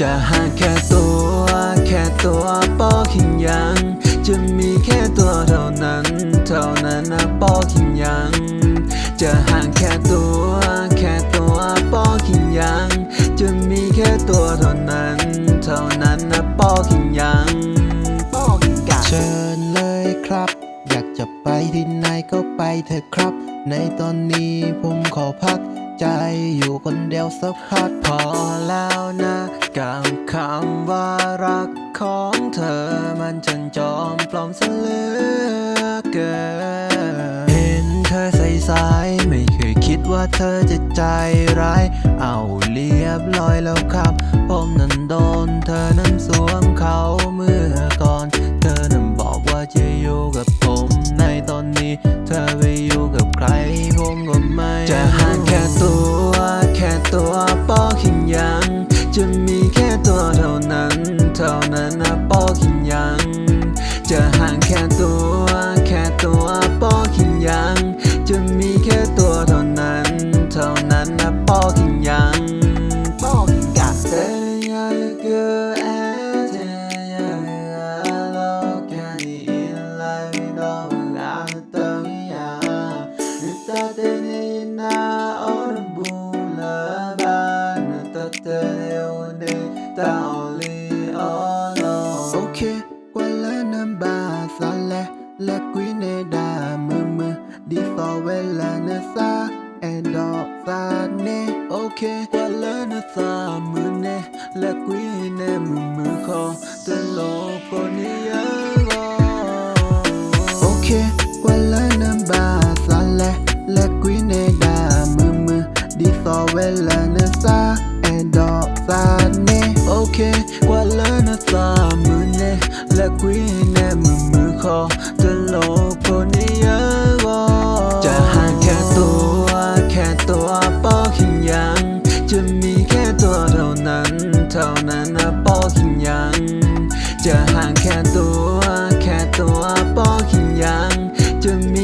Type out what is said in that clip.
จะหาแค่ตัว แค่ตัวปอขิงยัง จะมีแค่ตัวเท่านั้น เท่านั้นนะปอขิงยัง จะหาแค่ตัว แค่ตัวปอขิงยัง จะมีแค่ตัวเท่านั้น เท่านั้นนะปอขิงยังปอขิงกะเชิญเลยครับ อยากจะไปที่ไหนก็ไปเถอะครับ ในตอนนี้ผมขอพัก ใจอยู่คนเดียวสักพักพอ มปลอมซะเหลือเกิน เห็นเธอใส่สายๆไม่เคยคิดว่าเธอจะใจร้าย เอาเรียบร้อยแล้วครับ ผมนั้นโดน เธอนั้นสวมเขาเมื่อก่อน เธอนั้นบอกว่าจะอยู่กับผมในตอนนี้ เธอไปอยู่กับใครผมก็ไม่ จะหาแค่ตัว แค่ตัวป้อขินยังจะมี จะห่างแค่ตัว แค่ตัวปอขิงยัง จะมีแค่ตัวเท่านั้น เท่านั้นนะปอขิงยังปอขิงกัดเตยเกอแอเตยาลอกแค่นี้ไลดอกลาเตยาตาเตนีนาอรบูลาบานตาเตวเดตาลีออโอเค เลและกุยเนดามือมือดีฟอเวลาเนซาแอนดอซาเนโอเค Wala na sa mune la queen mu mu ko te lo ko ni ya go โอเคกว่าละนัมบาซาเลและกุยเนดา แค่ตัว แค่ตัวปอขิงยังจะมี